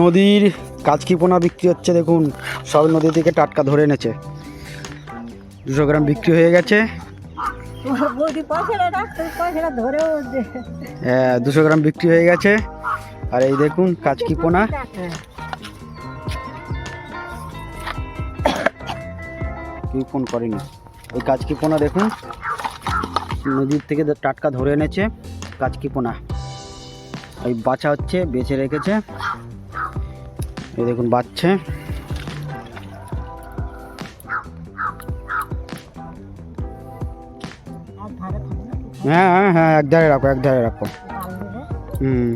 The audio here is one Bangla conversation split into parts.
নদীর কাচকি পোনা বিক্রি হচ্ছে, দেখুন, সব নদী থেকে টাটকা ধরে এনেছে। দুশো গ্রাম বিক্রি হয়ে গেছে। হ্যাঁ দুশো গ্রাম বিক্রি হয়ে গেছে। আর এই দেখুন কাচকি পোনা। কেউ ফোন করেনি। এই কাচকি পোনা দেখুন, নদীর থেকে টাটকা ধরে এনেছে কাচকি পোনা এই বাচ্চা হচ্ছে বেঁচে রেখেছে। এই দেখুন বাচ্চা হ্যাঁ হ্যাঁ হ্যাঁ এক ধারে রাখো, এক ধারে রাখো। হুম।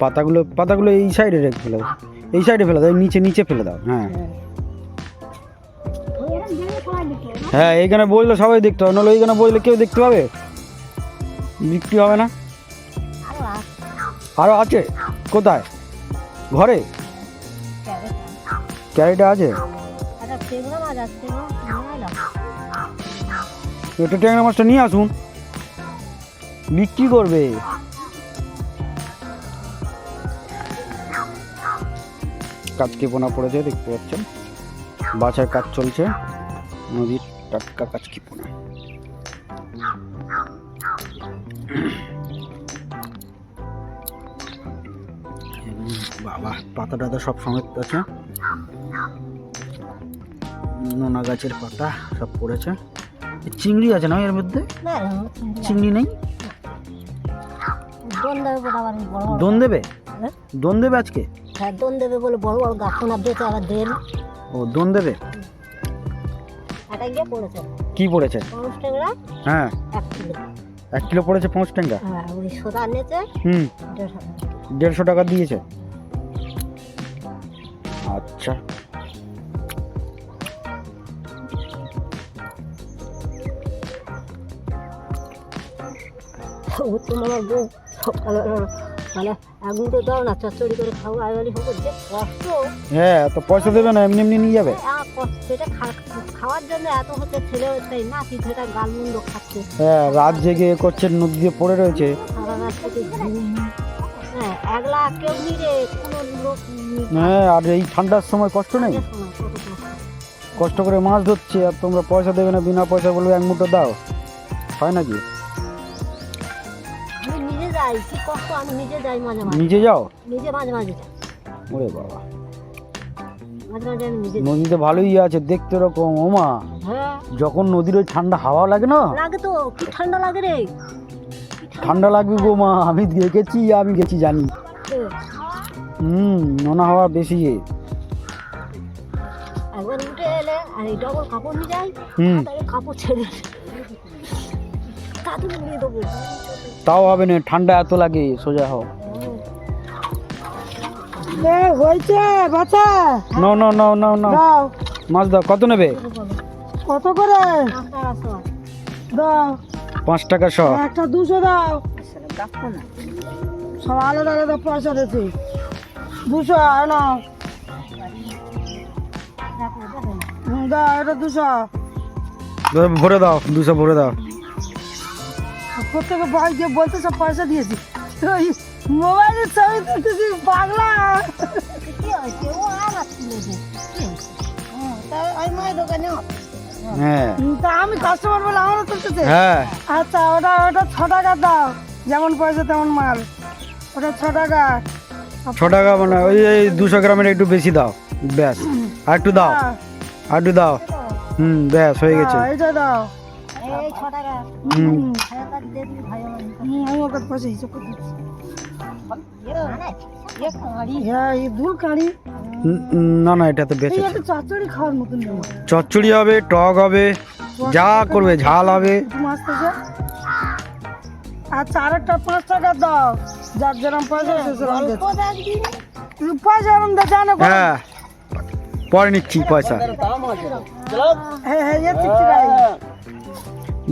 পাতাগুলো পাতাগুলো এই সাইডে রেখে ফেলে। দাও এই সাইডে ফেলে দাও নিচে নিচে ফেলে দাও হ্যাঁ? হ্যাঁ এইখানে বসলে সবাই দেখতে হবে নাহলে এইখানে বসলে কেউ দেখতে পাবে? বিক্রি হবে না? আরও আছে, আরও আছে? কোথায়? ঘরে? ক্যারেট। আছে? একটা ট্যাংরা মাছটা নিয়ে আসুন। বিক্রি করবে। কাজকে পোনা পড়েছে দেখতে পাচ্ছেন? বাছার কাজ চলছে। নদীর টাটকা কাজকি পোনা বাবা পাতা টাতা সব সমেত আছে। নোনা গাছের পাতা সব পড়েছে। চিংড়ি আছে না এর মধ্যে? চিংড়ি নেই? দোন দেবে দোন হ্যাঁ? দোন দেবে আজকে? হ্যাঁ, দোন দেবে বলে বড় বড় গাছ না বেঁচে আবার দেন। ও দোন দেবে? কি পড়েছে? হ্যাঁ। এক কিলো পড়েছে পাঁচ টাকা। হ্যাঁ নিয়েছে হুম। দেড়শো টাকা। দিয়েছে। আচ্ছা। ও তো আমার বউ। সকালে মানে এখন তো দাও না চচ্চড়ি করে আইবালি হবে যে কষ্ট। হ্যাঁ তো পয়সা দেবে না এমনি এমনি নিয়ে যাবে? সেটা খাওয়ার জন্য এত হচ্ছে ছেলে না সেটা গালমন্দ খাচ্ছে। হ্যাঁ রাত জেগে করছে নদী দিয়ে পড়ে রয়েছে। সারা রাত থেকে হ্যাঁ একলা কেউ নিরে কোনো লোক হ্যাঁ আর এই ঠান্ডার সময় কষ্ট নেই? কষ্ট। করে মাছ ধরছে আর তোমরা পয়সা দেবে না বিনা পয়সা বলবে এক মুঠো দাও। হয় নাকি? যাই কষ্ট আমি নিজে যাই মাঝে মাঝে। নিজে যাও? নিজে মাঝে মাঝে যাই। ওরে বাবা। মাঝে মাঝে আমি নিজে নদীতে ভালোই আছে দেখতে এরকম ওমা হ্যাঁ। যখন নদীর ওই ঠান্ডা হাওয়া লাগে না? লাগে তো কি ঠান্ডা লাগে রে? ঠান্ডা লাগবে গো মা আমি দেখেছি আমি গেছি জানি। এ, হুম নোনা হাওয়া বেশি। একবার উঠে এলে আর এই ডবল কাপড় নিয়ে যাই কাপড় ছেড়ে তাও হবে না ঠান্ডা এত লাগে সোজা হও। হয়েছে বাচ্চা নাও নাও নাও নাও নাও মাছ দাও কত নেবে? কত করে? দাও। পাঁচ টাকা শ। একটা দুশো দাও। সব আলাদা আলাদা পয়সা দিয়েছি। দুশো নাও। দাও এটা দুশো। ভরে দাও দুশো ভরে দাও। প্রত্যেকে ভাই যে বলতে সব পয়সা দিয়েছি। ওই মোবাইলের ছবি তুলতেছি পাগলা। হ্যাঁ। তা আমি কাস্টমার বলে আমারও তুলতেছে? হ্যাঁ। আচ্ছা ওটা ওটা ছ টাকা দাও। যেমন পয়সা তেমন মাল। ওটা ছ টাকা। ছ টাকা মানে ওই এই দুশো গ্রামের একটু বেশি দাও। ব্যাস। আর একটু দাও। হ্যাঁ, আর একটু দাও। হুম ব্যাস হয়ে গেছে। এইটা দাও। হ্যাঁ কাঁড়ি। উম, উম, না না এটা তো একটা চচ্চড়ি খাওয়ার মতন চচ্চড়ি হবে টক হবে যা করবে ঝাল হবে। একটু মাছ থেকে। আচ্ছা আরেকটা পাঁচ টাকা দাও। যার যেরকম পয়সা সেরকম। পয়সা জানো হ্যাঁ। পরে নিচ্ছি পয়সা। হ্যাঁ হ্যাঁ ঠিক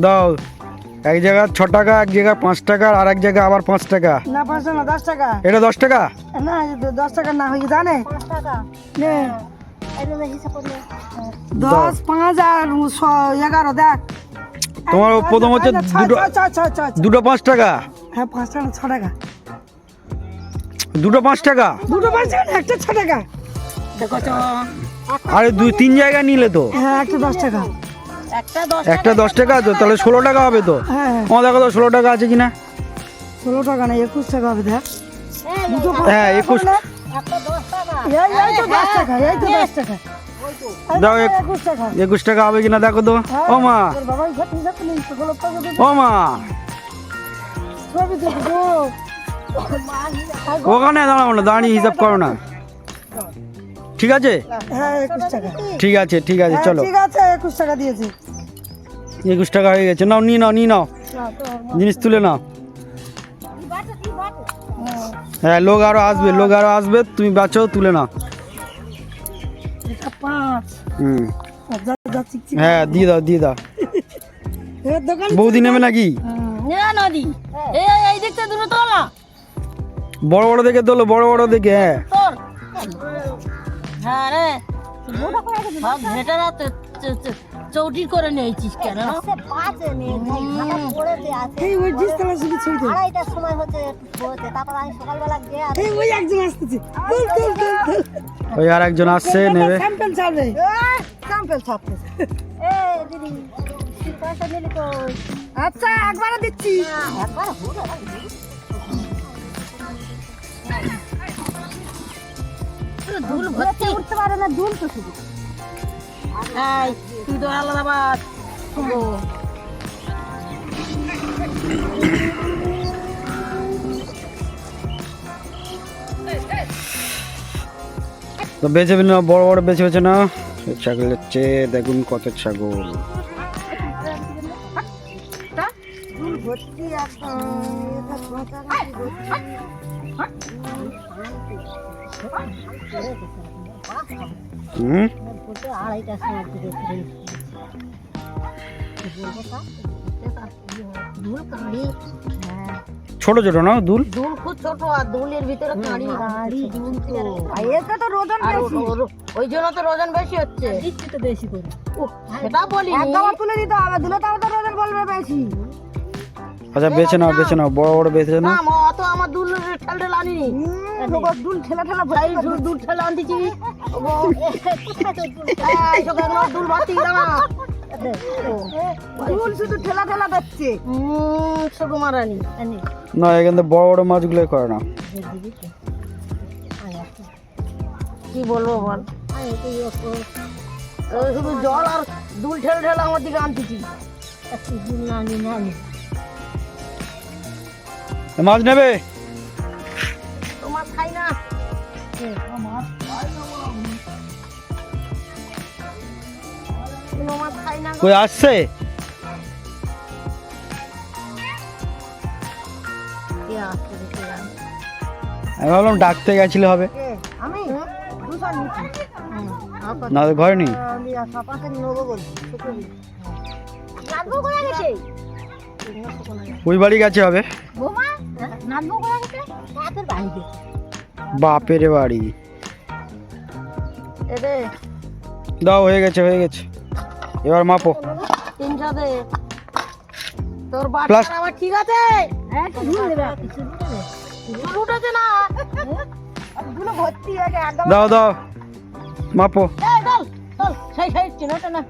দাও এক জায়গায় ছ টাকা এক জায়গায় পাঁচ টাকা আর এক জায়গায় আবার পাঁচ টাকা। না পাঁচশো না দশ টাকা। এটা দশ টাকা? না দশ টাকা না হয়ে জানে? নে। দশ পাঁচ আর এগারো দেখ। তোমার প্রথম হচ্ছে দুটো। দুটো পাঁচ টাকা? হ্যাঁ পাঁচ টাকা ছ টাকা। দুটো পাঁচ টাকা? দুটো পাঁচ টাকা একটা ছ টাকা। দেখো তো আরে দুই তিন জায়গা নিলে তো? হ্যাঁ একটা দশ টাকা। একটা দশ টাকা? তো তাহলে ষোলো টাকা হবে তো? হ্যাঁ হ্যাঁ। আমার দেখো তো ষোলো টাকা আছে কিনা? ষোলো টাকা না একুশ টাকা হবে দেখ। হ্যাঁ একুশ। টাকা। এই এই তো দশ টাকা এই তো দশ টাকা। এই দাও একুশ টাকা। হবে কিনা দেখো তো। ও মা। ও মা। সবই দেবে। গো ওখানে দাঁড়াও না দাঁড়িয়ে হিসাব করো না। ঠিক আছে? হ্যাঁ একুশ টাকা। ঠিক আছে ঠিক আছে হ্যাঁ, চলো। ঠিক আছে একুশ টাকা দিয়েছি। একুশ টাকা হয়ে গেছে। নাও নিয়ে নাও নিয়ে নাও। জিনিস তুলে নাও। হ্যাঁ লোক আরও আসবে লোক আরও আসবে তুমি বাঁচো তুলে নাও। হুম। যা যা চিকচিক হ্যাঁ দিয়ে দাও দিয়ে দাও। বৌদি নেবে নাকি? বড় বড় দেখে তোলো বড় বড় দেখে হ্যাঁ। হ্যাঁ রে। সব ভেটারা চৌটি করে নিয়েছিস কেন? আড়াইটার সময় হচ্ছে হচ্ছে তারপর আমি সকালবেলা গিয়ে ওই একজন আসতেছে। তুল তুল তুল তুল। ওই আর একজন আসছে নেবে। স্যাম্পল ছাড়বে। স্যাম্পেল ছাপতে এ দিদি পয়সা নিলি তো। আচ্ছা একবারে দিচ্ছি। একবার হলো ধুল ভর্তি। উঠতে পারে না ধুল তো শুধু। এই তুই তো আলাদা বাদ তো বেছে না বড় বড় বেছে বেছে না। ছাগল হচ্ছে দেখুন কত ছাগল। ভর্তি হুম? আড়াইটার সময় দিকে দুল ছোট ছোট না দুল? দুল খুব ছোট আর দুলের ভিতরে কাঁড়ি কাঁড়ি দুল তো তো রোজন বেশি। ওই জন্য তো ওজন বেশি হচ্ছে। দিচ্ছি তো বেশি করে। সেটা বলি একদম তুলে দিতে হবে দিলে তো আমাদের রোজন বলবে বেশি। আচ্ছা বেছে নাও বেছে নাও বড় বড় বেছে না নাও মা, অত আমার দুল ঠেল ঠেল আনিনি দুল ঠেলা ঠেলা এই দুল দুল ঠেল আনতেছি। এই সব দুল না। দুল শুধু ঠেলা ঠেলা দিচ্ছে না এখান বড় বড় করে না কি বলব বল? ওই শুধু জল আর দুল ঠেল ঠেল আমার দিকে আনতেছি। না না আনি মাছ নেবে? তোমার খাই না। কোনো মাছ খাই না কই আসছে? আমি ভাবলাম ডাকতে গেছিলে হবে। না ঘরে নেই। আমি সপাতে নেব বলছি নাচবো কোথায় গেছে? ওই বাড়ি গেছে হবে। বোমা? বাপের বাড়ি। দাও হয়ে গেছে হয়ে গেছে। এবার মাপো। তোর আবার ঠিক আছে? হ্যাঁ দাও দাও। মাপো। এই চল চল। সেই সেই না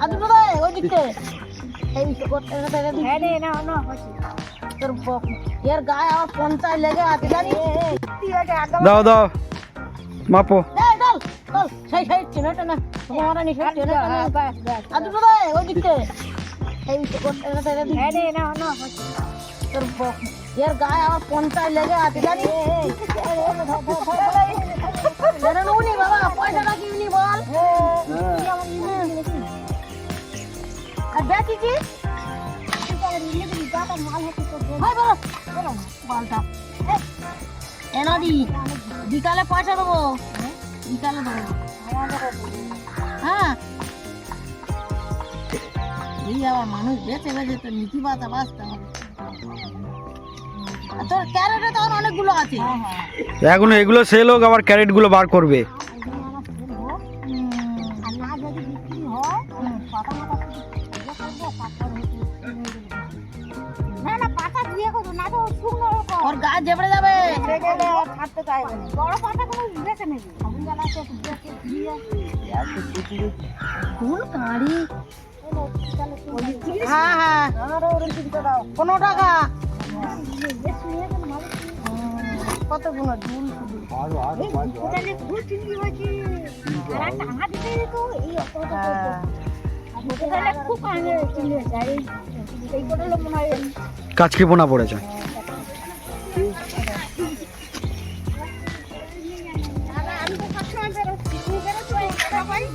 আর দুটো ওই দিকতে। এই তো করতে হ্যাঁ রে না না তোর ব- এর গায়ে আমার পঞ্চায় লেগে আছে জানি দাও দাও। মাপো। সেই সেই চেনাটা না তোমার নি চেনাটা না আর দুটো দে ওই হ্যাঁ তোর এর গায়ে আমার পঞ্চায় লেগে আছে জানি বাবা পয়সাটা কি বল? আর দেখি কি বিকালে পয়সা দেবো। বিকালে দেবো। হ্যাঁ। এই আবার মানুষ বেঁচে বেঁচে তো নীতি বাতা বাঁচতে হবে। তোর ক্যারেটে তখন অনেকগুলো আছে। এখন এগুলো সেল হোক, আবার ক্যারেটগুলো বার করবে। জেবড়ে যাবে? ছাড়তে চাইবে বড় পাতা কোনো বেছে নেই ফুল কাঁড়ি। হ্যাঁ হ্যাঁ। পনেরো টাকা। কত গুণ দুল কাচকি পোনা পড়েছে।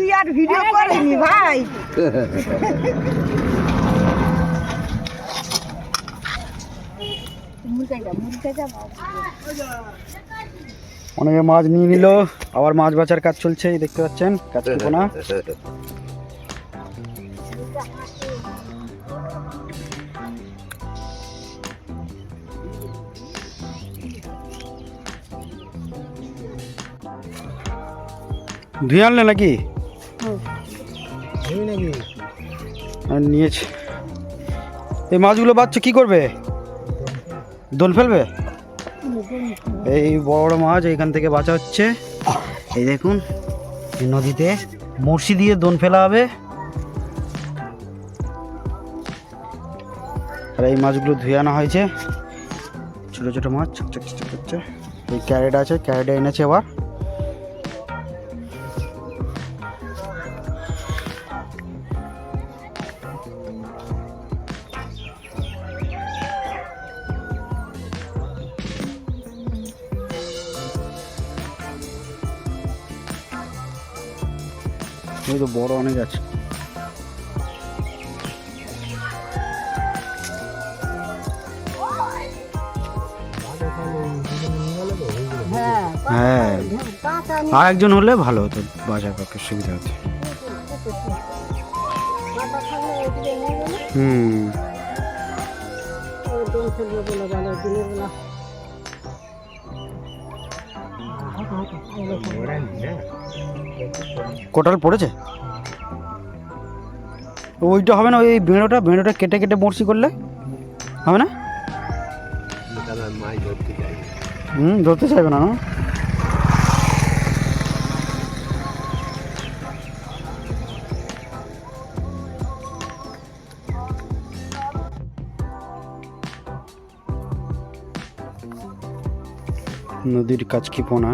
তুই আর ভিডিও করিনি ভাই। অনেকে মাছ নিয়ে নিল আবার মাছ বাঁচার কাজ চলছে এই দেখতে পাচ্ছেন কাচকি পোনা ধুয়ে আনলে নাকি? আর নিয়েছে। এই মাছগুলো বাচ্চা কি করবে? দোল ফেলবে? এই বড় বড় মাছ এইখান থেকে বাঁচা হচ্ছে। এই দেখুন, এই নদীতে বড়শি দিয়ে দোন ফেলা হবে। আর এই মাছগুলো ধুয়ে আনা হয়েছে। ছোট ছোট মাছ, চকচক চকচক করছে এই ক্যারেট আছে, ক্যারেটে এনেছে আবার এই তো বড় অনেক আছে। হ্যাঁ হ্যাঁ। আর একজন হলে ভালো হতো বাজার পক্ষে সুবিধা হতো। হুম। কোটাল পড়েছে? ওইটা হবে না, ওই বেঁড়োটা বেঁড়োটা কেটে কেটে বড়শি করলে হবে না? হুম, ধরতে চাইবে না নদীর কাছকি পোনা?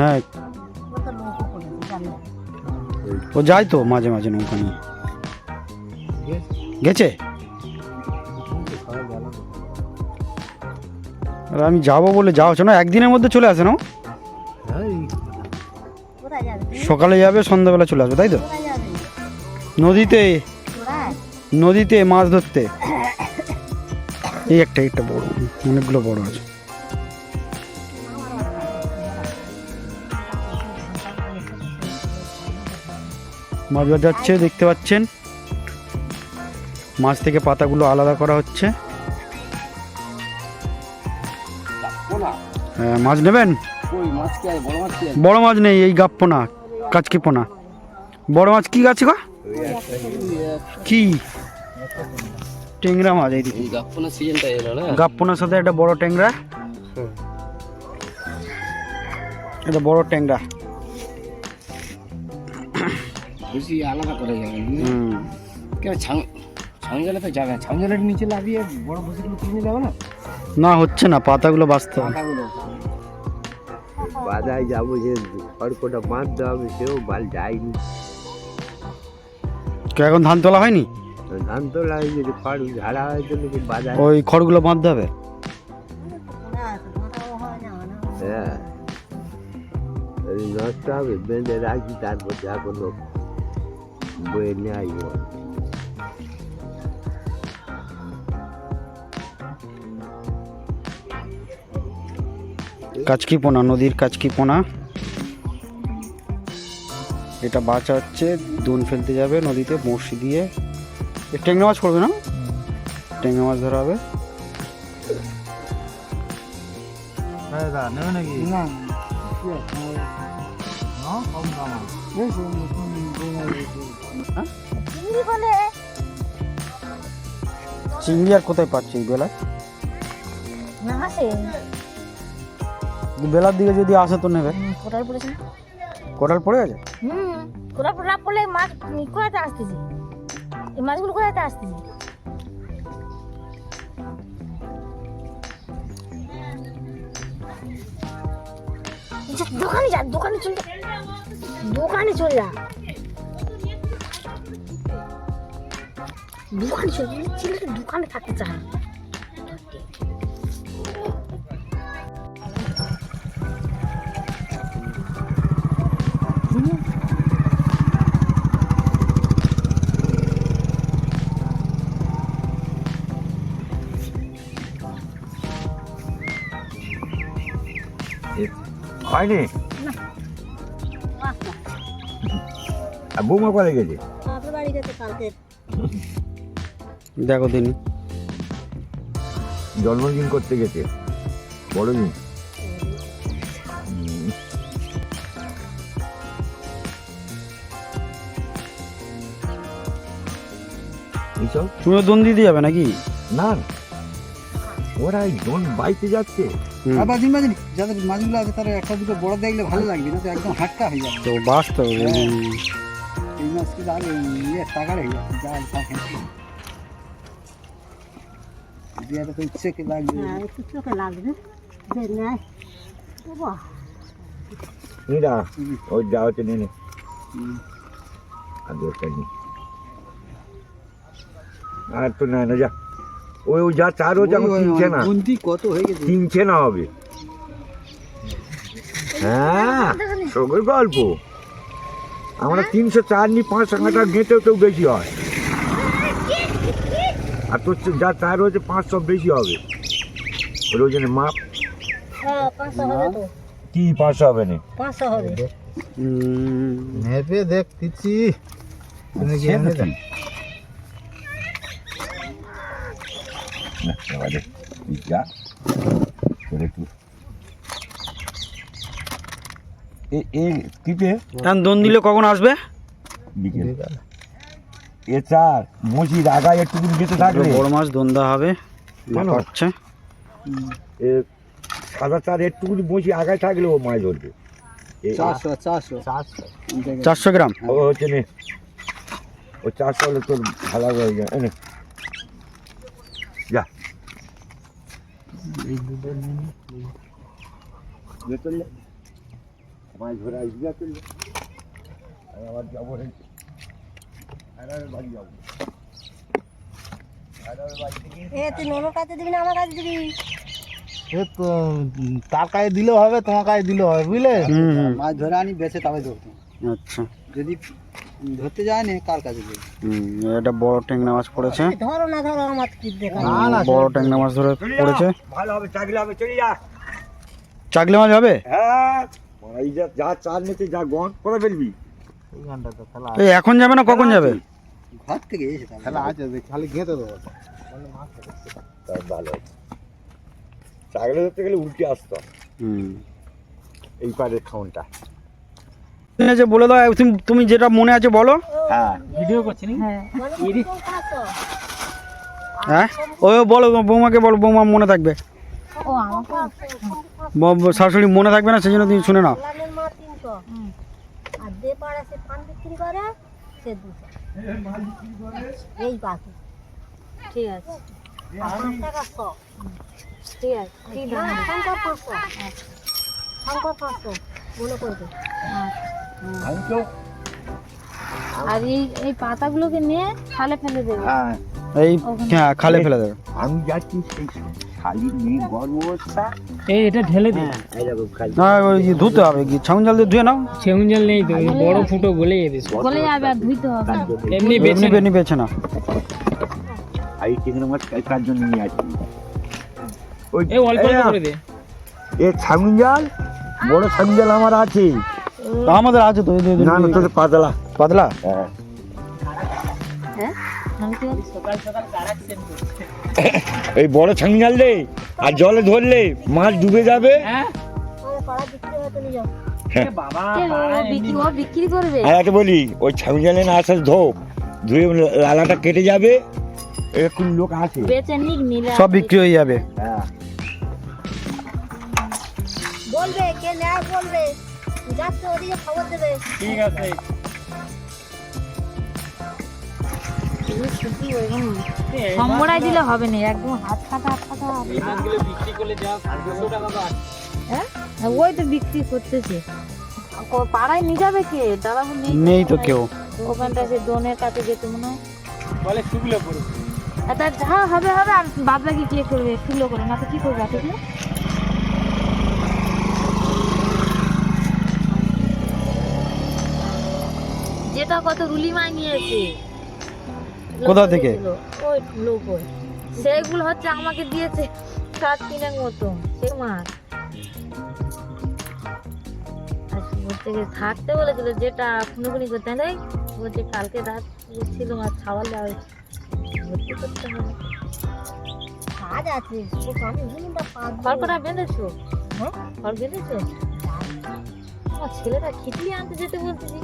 হ্যাঁ। ও যায় তো মাঝে মাঝে নৌকা নিয়ে। গেছে? আমি যাব বলে যাওয়া হচ্ছে না, একদিনের মধ্যে চলে আসে না সকালে যাবে, সন্ধ্যাবেলা চলে আসবে, তাই তো? নদীতে নদীতে মাছ ধরতে। এই একটা একটা বড়, অনেকগুলো বড় আছে। মাছ বাজার যাচ্ছে দেখতে পাচ্ছেন। মাছ থেকে পাতাগুলো আলাদা করা হচ্ছে। হ্যাঁ, মাছ নেবেন? বড় মাছ নেই এই গাপ্পোনা কাচকি পোনা। বড় মাছ কি গাছ গো? কি? টেংরা মাছ এই গাপ্পোনার সাথে একটা বড় ট্যাংরা। এটা বড় ট্যাংরা। বেশি আলাদা করে যাবে হুম। কেন ছাং তো যাবে ছাংজালের নিচে লাভিয়ে বড় বসিগুলো কিনে যাবে না? না হচ্ছে না পাতাগুলো বাঁচতে পাতাগুলো। বাজায় যাব যে খড়কোটা বাঁধতে হবে সেও বাল যায়নি। এখন ধান তোলা হয়নি? ধান তো লাগে যদি খড় ঝাড়া হয় নাকি বাজায়? ওই খড়গুলো বাঁধতে হবে? হ্যাঁ। নষ্ট হবে বেঁধে রাখি তারপর যা কোনো বয়ে নিয়ে আসব কাচকিপোনা নদীর কাচকিপোনা। এটা বাঁচা হচ্ছে দোন ফেলতে যাবে নদীতে বঁড়শি দিয়ে। ট্যাংরা মাছ পড়বে না? ট্যাংরা মাছ ধরা হবে। না চিংড়ি আর কোথায় পাচ্ছে? না বেলার দিকে যদি আসে তো নেবে। কোটাল পড়েছে কোটাল পড়ে গেছে? হুম কোটাল পড়া পড়লে মাছ কোথাতে আসতেছে? এই মাছগুলো কোথাতে আসতেছে? যা, দোকানে যা দোকানে চলে যা। দোকানে চলে যা দোকানে চলে যা ছেলেটা দোকানে থাকতে চায় হয়নি আর বৌমা করে গেছে আপনার বাড়ি গেছে কালকে দেখো দিনই জন্মদিন করতে গেছে। বড়দিন তুমিও দোন দিতে যাবে নাকি? না। ওরা জন বাইতে যাচ্ছে। আর বাজিন বাজিন যাদের মাছগুলো আছে তারা একটা দুটো বড় দেখলে ভালো লাগবে না তো একদম হাটকা হয়ে যাবে। তো বাঁচতে হবে। এই মাছ আগে ইয়ে টাকার হয়ে যাবে জাল থাকে তো ইচ্ছে কে লাগবে? হ্যাঁ একটু চোখে লাগবে। যে নেয় বাবা নিরা ওই যা হচ্ছে নেনে আর দরকার নেই আর তো না না যা। ওই ওই যা চার হচ্ছে এখন কিনছে না গুনতি কত হয়ে গেছে? কিনছে না হবে। হ্যাঁ সবের গল্প। আমরা তিনশো চার নি পাঁচশো টাকা গেঁটেও তো বেশি হয়। আর তোর যা চার হচ্ছে পাঁচশো বেশি হবে। ওর ওই জন্য মাপ? হ্যাঁ কি পাঁচশো হবে না? পাঁচশো হবে। নেপে দেখ দিচ্ছি না, এবারে তুই যা। তোর এ- এ টিপে এখন দোন দিলে কখন আসবে? বিকেল। এ চার মসজিদ আগায় একটু দিন গেতে থাকলে বড় মাছ দেওয়া হবে। মাপা হচ্ছে এ সাদা চার একটু বসি আগায় থাকলে ও মাছ ধরবে। চারশো গ্রাম। ও হচ্ছে নে ও চারশো হলে তোর ভালো হয়ে যায় এনে যা। মাছ ধরে আসবি আর যাব তার কাছে দিলেও হবে তোমার কাছে দিলেও হবে বুঝলে? হুম হুম। মাছ ধরে আনি বেছে তবে ধরতো আচ্ছা। যদি ধরতে যায় না কার কাছে দেবে? হুম এটা বড় ট্যাংরা মাছ পড়েছে। ধরো না ধরো আমার কি দেখা না না বড় ট্যাংরা মাছ ধরে পড়েছে। ভালো হবে চাকরি হবে চলে যা। চাকলে মাছ হবে? হ্যাঁ। এই যা যা চার নিতে যা গন করে ফেলবি? এখন যাবে না কখন যাবে? ঘর থেকে এসে খেলা আছে খালি গেঁথে দেবো। তাই ভালো। চাকরি ধরতে গেলে উল্টে আসতো। হুম। এই পারের খাউনটা ঠিক আছে বলে দাও তুমি তুমি যেটা মনে আছে বলো। হ্যাঁ। ভিডিও করছি হ্যাঁ। হ্যাঁ? ও বলো বৌমাকে বলো বৌমা মনে থাকবে। শাশুড়ি মনে থাকবে না সেই জন্য তুমি শুনে নাও। লালের মা তিনশো। আর যে পাড়া সে পান বিক্রি করে সে দুশো। এই পাখি ঠিক আছে। ঠিক আছে। ঠিক আছে। শঙ্কর পাঁচশো। শঙ্কর পাঁচশো। মনে করবে আমি আর এই এই পাতাগুলোকে নিয়ে খালে ফেলে দেবে। হ্যাঁ এই হ্যাঁ খালে ফেলে দেবে। আমি যাচ্ছি সেই শালির মেয়ে গর্ভবস্থা এই এটা ঢেলে দিই এই দেখো খালি। না ওই যে ধুতে হবে কি? ছাউন জল দিয়ে ধুয়ে নাও। জল নেই তো বড় ফুটো গলে যাবে বলে যাবে আর ধুইতে হবে। তার জন্য এমনি এমনি বেছে না এই চিংড়ি মাছ কার জন্য নিয়ে আসি ওই এই অল্প অল্প করে দে। এ ছাগুন জাল বড় জাল আমার আছে। তা আমাদের আছে তো না না তোদের পাতলা। পাতলা? হ্যাঁ। হ্যাঁ? আমি কি বলছি? এই বড় ছাগুন জাল আর জলে ধরলে মাছ ডুবে যাবে। হয়ে? করবে? আর একটা বলি ওই ছাগুন জালে না আসার ধোপ ধুয়ে লালাটা কেটে যাবে এরকম লোক আছে। সব বিক্রি হয়ে যাবে। হ্যাঁ। বলবে কে নেয় বলবে। যাচ্ছে ওদিকে খবর দেবে। সম্বরাই দিলে হবে না একদম হাত খাটা হাত খাটা হ্যাঁ? ওই তো বিক্রি করতেছে। পাড়ায় নিয়ে যাবে কে দাদা নেই। নেই তো কেউ। ওখানটা সে দোনের কাছে যেতে মনে হয়। বলে শুকলো করে হ্যাঁ হবে হবে আর বাদ বাকি কে করবে? শুকলো করে না তো কি করবে এত যেটা কত রুলি মাই নিয়েছে কোথা থেকে? ওই লোক ওই সেগুলো হচ্ছে আমাকে দিয়েছে সাত তিনের মতো। সে মাছ। থাকতে বলেছিল যেটা খুনোখুনি করতে নেই বলছে কালকে রাত ছিল মাছ ছাওয়ালে আর ভর্তি করতে হবে। কাজ আছে বেঁধেছো? হ্যাঁ। বেঁধেছো? আমার ছেলেটা খিচুড়ি আনতে যেতে বলতেছি।